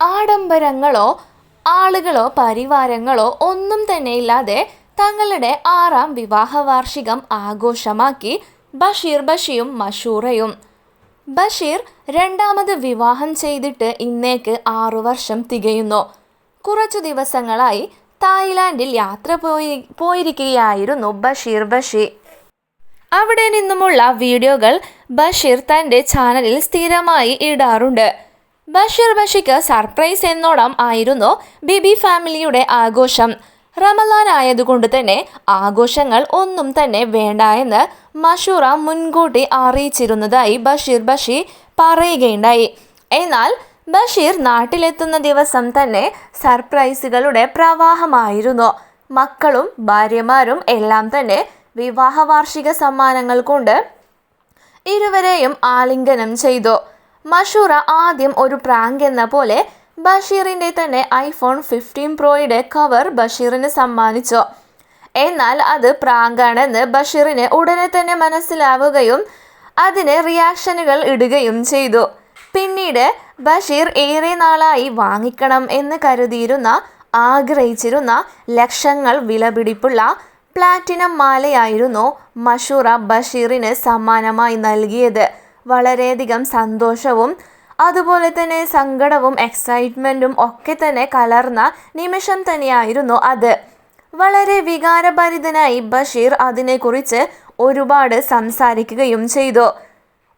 ആഡംബരങ്ങളോ ആളുകളോ പരിവാരങ്ങളോ ഒന്നും തന്നെ ഇല്ലാതെ തങ്ങളുടെ ആറാം വിവാഹ വാർഷികം ആഘോഷമാക്കി ബഷീർ ബഷിയും മഷൂറയും. ബഷീർ രണ്ടാമത് വിവാഹം ചെയ്തിട്ട് ഇന്നേക്ക് ആറു വർഷം തികയുന്നു. കുറച്ചു ദിവസങ്ങളായി തായ്ലാൻഡിൽ യാത്ര പോയി പോയിരിക്കുകയായിരുന്നു ബഷീർ ബഷി. അവിടെ നിന്നുമുള്ള വീഡിയോകൾ ബഷീർ തന്റെ ചാനലിൽ സ്ഥിരമായി ഇടാറുണ്ട്. ബഷീർ ബഷിക്ക് സർപ്രൈസ് എന്നോണം ആയിരുന്നു ബിബി ഫാമിലിയുടെ ആഘോഷം. റമലാൻ ആയതുകൊണ്ട് തന്നെ ആഘോഷങ്ങൾ ഒന്നും തന്നെ വേണ്ട എന്ന് മഷൂറ മുൻകൂട്ടി അറിയിച്ചിരുന്നതായി ബഷീർ ബഷി പറയുകയുണ്ടായി. എന്നാൽ ബഷീർ നാട്ടിലെത്തുന്ന ദിവസം തന്നെ സർപ്രൈസുകളുടെ പ്രവാഹമായിരുന്നു. മക്കളും ഭാര്യമാരും എല്ലാം തന്നെ വിവാഹ വാർഷിക സമ്മാനങ്ങൾ കൊണ്ട് ഇരുവരെയും ആലിംഗനം ചെയ്തു. മഷൂറ ആദ്യം ഒരു പ്രാങ്ക് എന്ന പോലെ ബഷീറിന്റെ തന്നെ ഐഫോൺ ഫിഫ്റ്റീൻ പ്രോയുടെ കവർ ബഷീറിന് സമ്മാനിച്ചു. എന്നാൽ അത് പ്രാങ്കാണെന്ന് ബഷീറിന് ഉടനെ തന്നെ മനസ്സിലാവുകയും അതിന് റിയാക്ഷനുകൾ ഇടുകയും ചെയ്തു. പിന്നീട് ബഷീർ ഏറെ നാളായി വാങ്ങിക്കണം എന്ന് കരുതിയിരുന്ന ആഗ്രഹിച്ചിരുന്ന ലക്ഷങ്ങൾ വിലപിടിപ്പുള്ള പ്ലാറ്റിനം മാലയായിരുന്നു മഷൂറ ബഷീറിന് സമ്മാനമായി നൽകിയത്. വളരെയധികം സന്തോഷവും അതുപോലെ തന്നെ സങ്കടവും എക്സൈറ്റ്മെന്റും ഒക്കെ തന്നെ കലർന്ന നിമിഷം തന്നെയായിരുന്നു അത്. വളരെ വികാരഭരിതനായി ബഷീർ അതിനെക്കുറിച്ച് ഒരുപാട് സംസാരിക്കുകയും ചെയ്തു.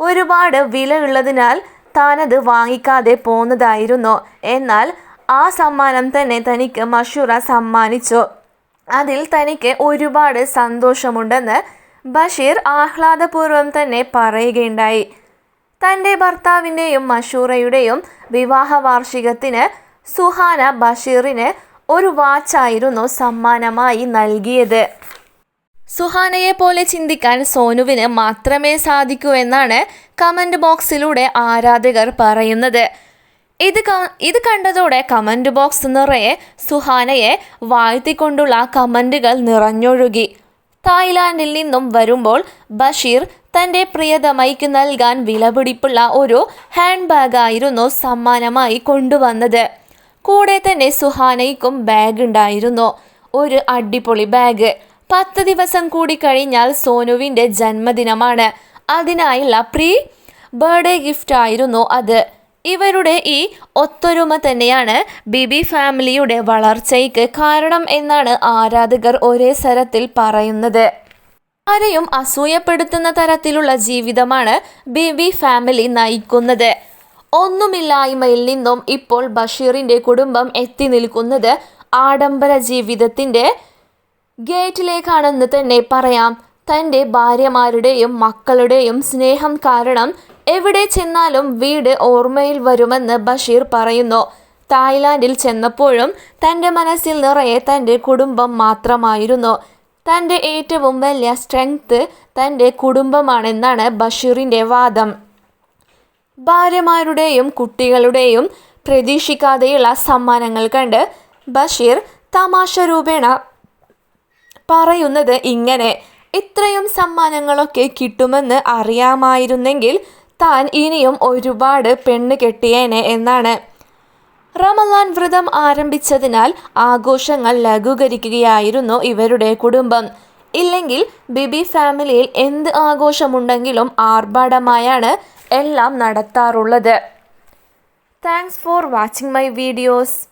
ഒരുപാട് വിലയുള്ളതിനാൽ താനത് വാങ്ങിക്കാതെ പോന്നതായിരുന്നു. എന്നാൽ ആ സമ്മാനം തന്നെ തനിക്ക് മഷൂറ സമ്മാനിച്ചു. അതിൽ തനിക്ക് ഒരുപാട് സന്തോഷമുണ്ടെന്ന് ബഷീർ ആഹ്ലാദപൂർവം തന്നെ പറയുകയുണ്ടായി. തന്റെ ഭർത്താവിന്റെയും മഷൂറയുടെയും വിവാഹ വാർഷികത്തിന് സുഹാന ബഷീറിന് ഒരു വാച്ചായിരുന്നു സമ്മാനമായി നൽകിയത്. സുഹാനയെ പോലെ ചിന്തിക്കാൻ സോനുവിന് മാത്രമേ സാധിക്കൂ എന്നാണ് കമന്റ് ബോക്സിലൂടെ ആരാധകർ പറയുന്നത്. ഇത് ഇത് കണ്ടതോടെ കമന്റ് ബോക്സ് നിറയെ സുഹാനയെ വാഴ്ത്തിക്കൊണ്ടുള്ള കമന്റുകൾ നിറഞ്ഞൊഴുകി. തായ്ലാൻഡിൽ നിന്നും വരുമ്പോൾ ബഷീർ തന്റെ പ്രിയതമയ്ക്ക് നൽകാൻ വിലപിടിപ്പുള്ള ഒരു ഹാൻഡ് ബാഗായിരുന്നു സമ്മാനമായി കൊണ്ടുവന്നത്. കൂടെ തന്നെ സുഹാനയ്ക്കും ബാഗ് ഉണ്ടായിരുന്നു ഒരു അടിപൊളി ബാഗ്. പത്ത് ദിവസം കൂടി കഴിഞ്ഞാൽ സോനുവിന്റെ ജന്മദിനമാണ്. അതിനായുള്ള പ്രീ ബർത്ത്ഡേ ഗിഫ്റ്റ് ആയിരുന്നു അത്. ഇവരുടെ ഈ ഒത്തൊരുമ തന്നെയാണ് ബിബി ഫാമിലിയുടെ വളർച്ചയ്ക്ക് കാരണം എന്നാണ് ആരാധകർ ഒരേ സ്വരത്തിൽ പറയുന്നത്. ആരെയും അസൂയപ്പെടുത്തുന്ന തരത്തിലുള്ള ജീവിതമാണ് ബിബി ഫാമിലി നയിക്കുന്നത്. ഒന്നുമില്ലായ്മയിൽ നിന്നും ഇപ്പോൾ ബഷീറിന്റെ കുടുംബം എത്തി നിൽക്കുന്നത് ആഡംബര ജീവിതത്തിന്റെ ഗേറ്റിലേക്കാണെന്ന് തന്നെ പറയാം. തന്റെ ഭാര്യമാരുടെയും മക്കളുടെയും സ്നേഹം കാരണം എവിടെ ചെന്നാലും വീട് ഓർമ്മയിൽ വരുമെന്ന് ബഷീർ പറയുന്നു. തായ്ലാൻഡിൽ ചെന്നപ്പോഴും തന്റെ മനസ്സിൽ നിറയെ തന്റെ കുടുംബം മാത്രമായിരുന്നു. തന്റെ ഏറ്റവും വലിയ സ്ട്രെങ്ത് തന്റെ കുടുംബമാണെന്നാണ് ബഷീറിന്റെ വാദം. ഭാര്യമാരുടെയും കുട്ടികളുടെയും പ്രതീക്ഷിക്കാതെയുള്ള സമ്മാനങ്ങൾ കണ്ട് ബഷീർ തമാശ രൂപേണ പറയുന്നത് ഇങ്ങനെ ഇത്രയും സമ്മാനങ്ങളൊക്കെ കിട്ടുമെന്ന് അറിയാമായിരുന്നെങ്കിൽ താൻ ഇനിയും ഒരുപാട് പെണ്ണ് കെട്ടിയേനെ എന്നാണ്. റമലാൻ വ്രതം ആരംഭിച്ചതിനാൽ ആഘോഷങ്ങൾ ലഘൂകരിക്കുകയായിരുന്നു ഇവരുടെ കുടുംബം. ഇല്ലെങ്കിൽ ബിബി ഫാമിലിയിൽ എന്ത് ആഘോഷമുണ്ടെങ്കിലും ആർഭാടമായാണ് എല്ലാം നടത്താറുള്ളത്. Thanks for watching my videos.